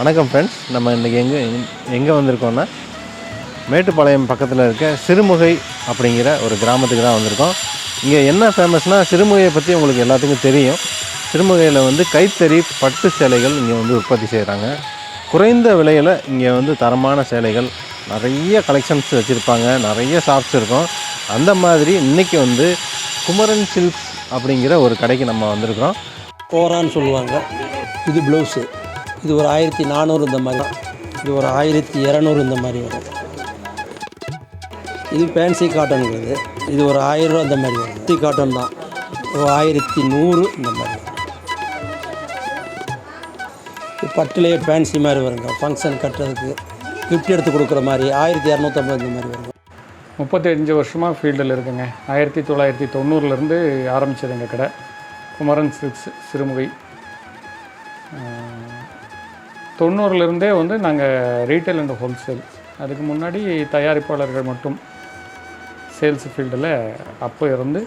வணக்கம் ஃப்ரெண்ட்ஸ் நம்ம இன்றைக்கி எங்கே எங்கே வந்திருக்கோன்னா மேட்டுப்பாளையம் பக்கத்தில் இருக்க சிறுமுகை அப்படிங்கிற ஒரு கிராமத்துக்கு தான் வந்திருக்கோம். இங்கே என்ன ஃபேமஸ்னால் சிறுமுகையை பற்றி உங்களுக்கு எல்லாத்துக்கும் தெரியும். சிறுமுகையில் வந்து கைத்தறி பட்டு சேலைகள் இங்கே வந்து உற்பத்தி செய்கிறாங்க குறைந்த விலையில் இங்கே வந்து தரமான சேலைகள் நிறைய கலெக்ஷன்ஸ் வச்சுருப்பாங்க நிறைய ஷாப்ஸ் இருக்கும். அந்த மாதிரி இன்றைக்கி வந்து குமரன் சில்க்ஸ் அப்படிங்கிற ஒரு கடைக்கு நம்ம வந்திருக்கிறோம். கோரான்னு சொல்லுவாங்க. இது ப்ளவுஸு இது ஒரு ஆயிரத்தி நானூறு இந்த மாதிரி. இது ஒரு ஆயிரத்தி இரநூறு இந்த மாதிரி வரும். இது ஃபேன்சி காட்டனுங்கிறது இது. ஒரு ஆயிரம் ரூபா இந்த மாதிரி வரும். சுத்தி காட்டன் தான். ஒரு ஆயிரத்தி நூறு இந்த மாதிரி வரும். ஃபேன்சி மாதிரி வருங்க. ஃபங்க்ஷன் கட்டுறதுக்கு கிஃப்ட் எடுத்து கொடுக்குற மாதிரி ஆயிரத்தி இரநூத்தம்பது இந்த மாதிரி வருங்க முப்பத்தஞ்சு வருஷமாக ஃபீல்டில் இருக்குங்க. ஆயிரத்தி தொள்ளாயிரத்தி தொண்ணூறுலேருந்து ஆரம்பிச்சது எங்கள் கடை. குமரன் சிக்ஸ் சிறுமுகை. தொண்ணூறுலேருந்தே வந்து நாங்கள் ரீட்டைல் அண்ட் ஹோல்சேல் அதுக்கு முன்னாடி தயாரிப்பாளர்கள் மட்டும் சேல்ஸ் ஃபீல்டில் அப்போ இருந்து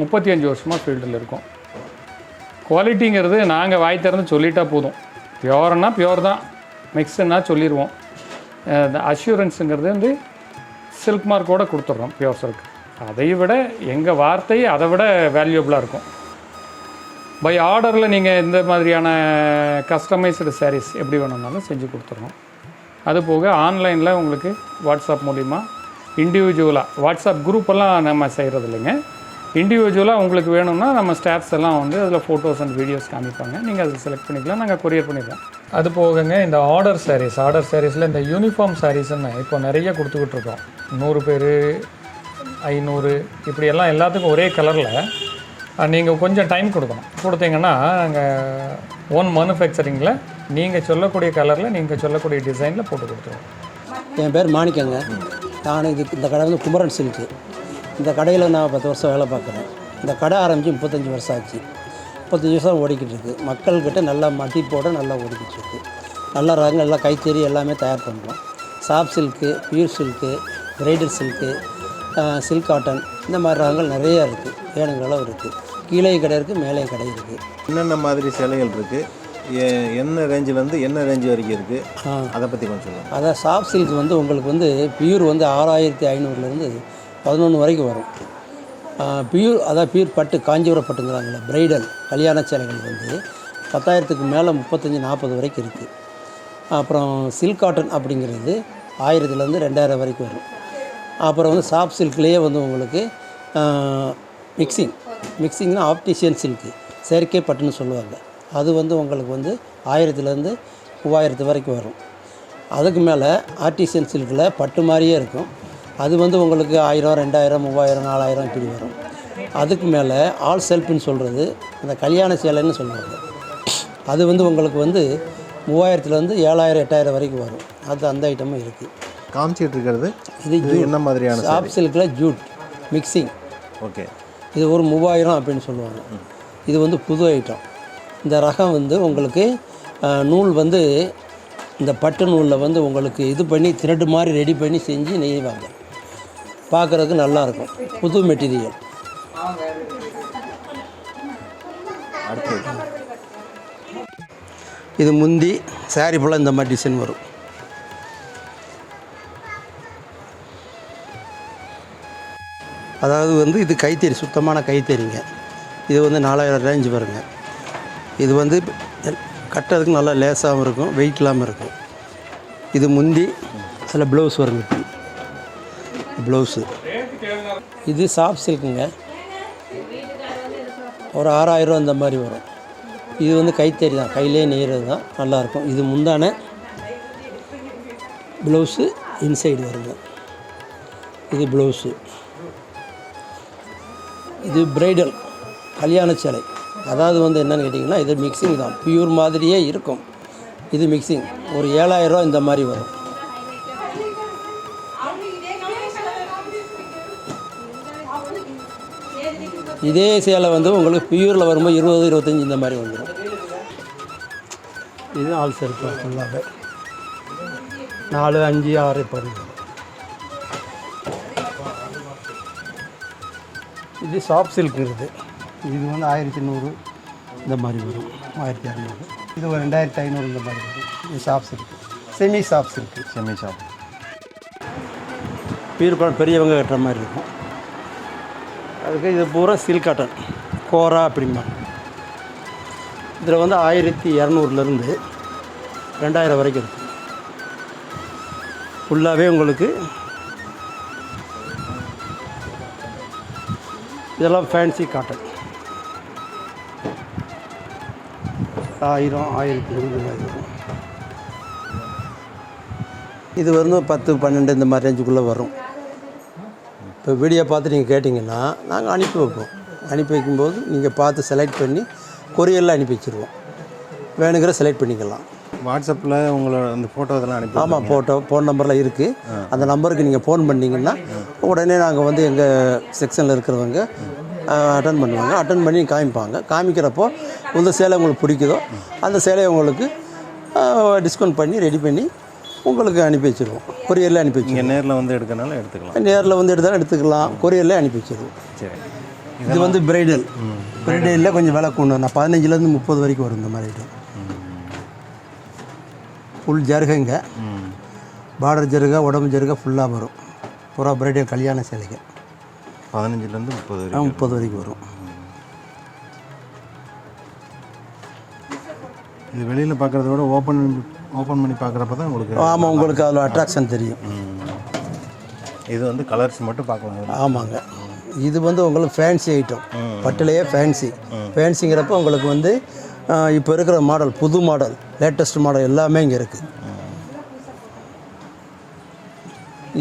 முப்பத்தி அஞ்சு வருஷமாக ஃபீல்டில் இருக்கோம். குவாலிட்டிங்கிறது நாங்கள் வாய் திறந்து சொல்லிட்டா போதும். பியோர்னா பியோர் தான். மிக்ஸுன்னா சொல்லிடுவோம் அஷூரன்ஸுங்கிறது வந்து சில்க் மார்க்கோட கொடுத்துட்றோம் பியோர் சில்க் அதை விட எங்கள் வார்த்தை அதை விட வேல்யூபிளாக இருக்கும். பை ஆர்டரில் நீங்கள் இந்த மாதிரியான கஸ்டமைஸ்டு சாரீஸ் எப்படி வேணும்னாலும் செஞ்சு கொடுத்துருவோம் அது போக ஆன்லைனில் உங்களுக்கு வாட்ஸ்அப் மூலிமா இண்டிவிஜுவலாக வாட்ஸ்அப் குரூப்பெல்லாம் நம்ம செய்கிறது இல்லைங்க. இண்டிவிஜுவலாக உங்களுக்கு வேணும்னா நம்ம ஸ்டாஃப்ஸ் எல்லாம் வந்து அதில் ஃபோட்டோஸ் அண்ட் வீடியோஸ் காமிப்பாங்க. நீங்கள் அதை செலக்ட் பண்ணிக்கலாம் நாங்கள் கொரியர் பண்ணிடுறோம் அது போகங்க இந்த ஆர்டர் சாரீஸ் ஆர்டர் சாரீஸில் இந்த யூனிஃபார்ம் சாரீஸ்ன்னு இப்போ நிறைய கொடுத்துக்கிட்டு இருக்கோம். நூறு பேர் ஐநூறு இப்படியெல்லாம் எல்லாத்துக்கும் ஒரே கலரில் நீங்கள் கொஞ்சம் டைம் கொடுக்கணும். கொடுத்தீங்கன்னா நாங்கள் ஓன் மேனுஃபேக்சரிங்கில் நீங்கள் சொல்லக்கூடிய கலரில் நீங்கள் சொல்லக்கூடிய டிசைனில் போட்டு கொடுத்துருவோம். என் பேர் மாணிக்கங்க. நான் இது இந்த கடை வந்து குமரன் சில்க்கு இந்த கடையில் நான் பத்து வருஷம் வேலை பார்க்குறேன். இந்த கடை ஆரம்பித்து முப்பத்தஞ்சு வருஷம் ஆச்சு. முப்பத்தஞ்சு வருஷம் ஓடிக்கிட்டு இருக்குது மக்கள்கிட்ட நல்லா மதிப்போடு நல்லா ஓடிக்கிட்டு இருக்கு. நல்லா ரகம் எல்லாம் கைத்தறி எல்லாமே தயார் பண்ணுறோம் soft silk pure silk bridal silk silk cotton இந்த மாதிரி ரகங்கள் நிறையா இருக்குது வேணுங்களெல்லாம் இருக்குது கீழே கடை இருக்குது மேலே கடை இருக்குது என்னென்ன மாதிரி சேலைகள் இருக்குது என்ன ரேஞ்சிலேருந்து என்ன ரேஞ்ச் வரைக்கும் இருக்குது அதை பற்றி கொஞ்சம் சொல்லுங்கள் அதான் சாஃப்ட் சில்க் வந்து உங்களுக்கு வந்து பியூர் வந்து ஆறாயிரத்தி ஐநூறுலேருந்து பதினொன்று வரைக்கும் வரும். பியூர் அதான் பியூர் பட்டு காஞ்சிபுரம் பட்டுங்கிறாங்களே பிரைடல் கல்யாண சேலைகள் வந்து பத்தாயிரத்துக்கு மேலே முப்பத்தஞ்சு நாற்பது வரைக்கும் இருக்குது அப்புறம் சில்க் காட்டன் அப்படிங்கிறது ஆயிரத்துலேருந்து ரெண்டாயிரம் வரைக்கும் வரும். அப்புறம் வந்து சாஃப்ட் சில்க்லேயே வந்து உங்களுக்கு மிக்சிங் மிக்சிங்னா ஆப்டிஷியன் சில்க்கு செயற்கை பட்டுன்னு சொல்லுவாங்க. அது வந்து உங்களுக்கு வந்து ஆயிரத்துலேருந்து மூவாயிரத்து வரைக்கும் வரும். அதுக்கு மேலே ஆர்டிசியன் சில்கில் பட்டு மாதிரியே இருக்கும். அது வந்து உங்களுக்கு ஆயிரம் ரெண்டாயிரம் மூவாயிரம் நாலாயிரம் இப்படி வரும். அதுக்கு மேலே ஆல் செல்ஃப்னு சொல்கிறது அந்த கல்யாண சேலைன்னு சொல்லுவாங்க. அது வந்து உங்களுக்கு வந்து மூவாயிரத்துலேருந்து ஏழாயிரம் எட்டாயிரம் வரைக்கும் வரும். அது அந்த ஐட்டமும் இருக்குது காமிச்சிட்டு இருக்கிறது இது என்ன மாதிரியான சாஃப்ட் சில்கில் ஜூட் மிக்சிங் ஓகே இது ஒரு மூவாயிரம் அப்படின்னு சொல்லுவாங்க. இது வந்து புது ஐட்டம் இந்த ரகம் வந்து உங்களுக்கு நூல் வந்து இந்த பட்டு நூலில் வந்து உங்களுக்கு இது பண்ணி த்ரெட் மாதிரி ரெடி பண்ணி செஞ்சு நெய்வாங்க. பார்க்குறதுக்கு நல்லாயிருக்கும் புது மெட்டீரியல். இது முந்தி saree ஃபுல்லாக இந்த மாதிரி டிசைன் வரும். அதாவது வந்து இது கைத்தறி சுத்தமான கைத்தறிங்க. இது வந்து நாலாயிரம் ரேஞ்சு வருங்க இது வந்து கட்டுறதுக்கு நல்லா லேசாகவும் இருக்கும் வெயிட் இல்லாமல் இருக்கும். இது முந்தி சில ப்ளவுஸ் வருங்க ப்ளவுஸு இது சாஃப்ட் சில்க்குங்க ஒரு ஆறாயிரம் இந்த மாதிரி வரும். இது வந்து கைத்தறி தான் கையிலே நெய்கிறது தான் நல்லாயிருக்கும் இது முந்தான ப்ளவுஸு இன்சைடு வருங்க. இது ப்ளவுஸு இது பிரைடல் கல்யாண சேலை. அதாவது வந்து என்னென்னு கேட்டிங்கன்னா இது மிக்சிங் தான். பியூர் மாதிரியே இருக்கும். இது மிக்சிங் ஒரு ஏழாயிரரூவா இந்த மாதிரி வரும். இதே சேலை வந்து உங்களுக்கு பியூரில் வரும்போது இருபது இருபத்தஞ்சி இந்த மாதிரி வந்துடும் இது ஆல் ஃபுல்லாகவே நாலு அஞ்சு ஆறு பாருங்க இது சாஃப்ட் சில்க் இருக்குது. இது வந்து ஆயிரத்தி நூறு. இந்த மாதிரி வரும். ஆயிரத்தி இரநூறு இது ஒரு ரெண்டாயிரத்தி ஐநூறு இந்த மாதிரி வரும். இது ஷாப்ஸ் இருக்குது செமி ஷாப்ஸ் இருக்குது செமி ஷாப் பீர்பால் பெரியவங்க கட்டுற மாதிரி இருக்கும். அதுக்கு இது பூரா சில்க் காட்டன் கோரா அப்படிம்பாங்க. இதில் வந்து ஆயிரத்தி இரநூறுலேருந்து ரெண்டாயிரம் வரைக்கும் இருக்குது ஃபுல்லாகவே உங்களுக்கு இதெல்லாம் ஃபேன்சி காட்டன் ஆயிரம் ஆயிரத்தி இருபது இது வந்து பத்து பன்னெண்டு இந்த மாதிரி ரேஞ்சுக்குள்ளே வரும். இப்போ வீடியோ பார்த்து நீங்கள் கேட்டிங்கன்னா நாங்கள் அனுப்பி வைப்போம். அனுப்பி வைக்கும்போது நீங்கள் பார்த்து செலக்ட் பண்ணி கொரியரில் அனுப்பி வச்சுருவோம். வேணுங்கிற செலக்ட் பண்ணிக்கலாம். வாட்ஸ்அப்பில் உங்களோட அந்த ஃபோட்டோ இதெல்லாம் அனுப்பி ஆமாம் ஃபோட்டோ ஃபோன் நம்பரில் இருக்குது அந்த நம்பருக்கு நீங்கள் ஃபோன் பண்ணிங்கன்னா உடனே நாங்கள் வந்து எங்கள் செக்ஷனில் இருக்கிறவங்க அட்டன் பண்ணுவாங்க. அட்டன் பண்ணி காமிப்பாங்க. காமிக்கிறப்போ எந்த சேலை உங்களுக்கு பிடிக்குதோ அந்த சேலையை உங்களுக்கு டிஸ்கவுண்ட் பண்ணி ரெடி பண்ணி உங்களுக்கு அனுப்பி வச்சுருவோம். கொரியரில் அனுப்பி வச்சுருவோம். நேரில் வந்து எடுக்கனால எடுத்துக்கலாம். நேரில் வந்து எடுத்தாலும் எடுத்துக்கலாம். கொரியரில் அனுப்பி வச்சிருவோம். சரி. இது வந்து பிரைடல் பிரைடலில் கொஞ்சம் விலை கொண்டு வரணும் பதினஞ்சுலேருந்து முப்பது வரைக்கும் வரும் இந்த மாதிரி ஐட்டம் ஃபுல் ஜருகைங்க. பார்டர் ஜருகை உடம்பு ஜருகை ஃபுல்லாக வரும். பூரா பிரைடல் கல்யாண சேலைங்க பதினஞ்சுலேருந்து முப்பது வரைக்கும் முப்பது வரைக்கும் வரும். இது வெளியில் பார்க்குறத விட ஓப்பன் ஓப்பன் பண்ணி பார்க்குறப்ப தான் உங்களுக்கு ஆமாம் உங்களுக்கு அதில் அட்ராக்ஷன் தெரியும். இது வந்து கலர்ஸ் மட்டும் பார்க்கலாம். ஆமாங்க. இது வந்து உங்களுக்கு ஃபேன்சி ஐட்டம் பட்டுலேயே ஃபேன்சி ஃபேன்சிங்கிறப்ப உங்களுக்கு வந்து இப்போ இருக்கிற மாடல் புது மாடல் லேட்டஸ்ட் மாடல் எல்லாமே இங்கே இருக்குது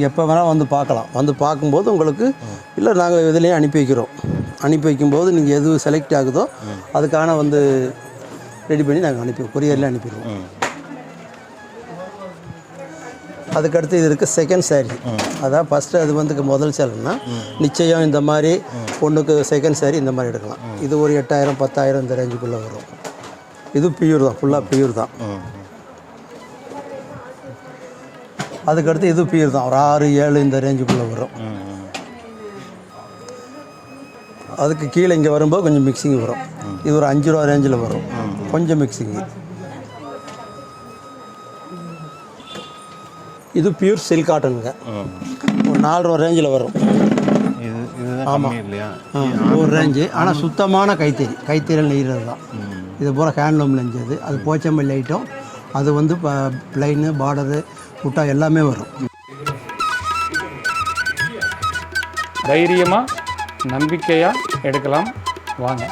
எப்போ வேணால் வந்து பார்க்கலாம். வந்து பார்க்கும்போது உங்களுக்கு இல்லை நாங்கள் இதுலேயே அனுப்பி வைக்கிறோம். அனுப்பி வைக்கும்போது நீங்கள் எது செலக்ட் ஆகுதோ அதுக்கான வந்து ரெடி பண்ணி நாங்கள் அனுப்பி கொரியரில் அனுப்பிடுவோம். அதுக்கடுத்து இது இருக்குது செகண்ட் saree. அதான் ஃபஸ்ட்டு அது வந்து முதல் சேலைன்னா நிச்சயம் இந்த மாதிரி பொண்ணுக்கு செகண்ட் saree இந்த மாதிரி எடுக்கலாம். இது ஒரு எட்டாயிரம் பத்தாயிரம் இந்த ரேஞ்சுக்குள்ளே வரும். இது பியூர் தான் ஃபுல்லாக பியூர் தான். அதுக்கடுத்து இது பியூர் தான். ஒரு ஆறு ஏழு இந்த ரேஞ்சுக்குள்ளே வரும். அதுக்கு கீழே இங்கே வரும்போது கொஞ்சம் மிக்சிங் வரும். இது ஒரு அஞ்சு ரூபா ரேஞ்சில் வரும். கொஞ்சம் மிக்சிங்கு இது பியூர் சில்க் காட்டனுங்க ஒரு நாலு ரூபா ரேஞ்சில் வரும். இது இதுதான் கம்மி இல்லையா? ஆ, ஒரு ரேஞ்சு ஆனால் சுத்தமான கைத்தறி. கைத்தறியில் நெய்கிறது தான். இது பூரா ஹேண்ட்லூம் நெஞ்சது. அது போச்சம்பள்ளி ஐட்டம் அது வந்து ப்ளைனு பார்டரு புட்டா எல்லாமே வரும். தைரியமாக நம்பிக்கையாக எடுக்கலாம். வாங்க.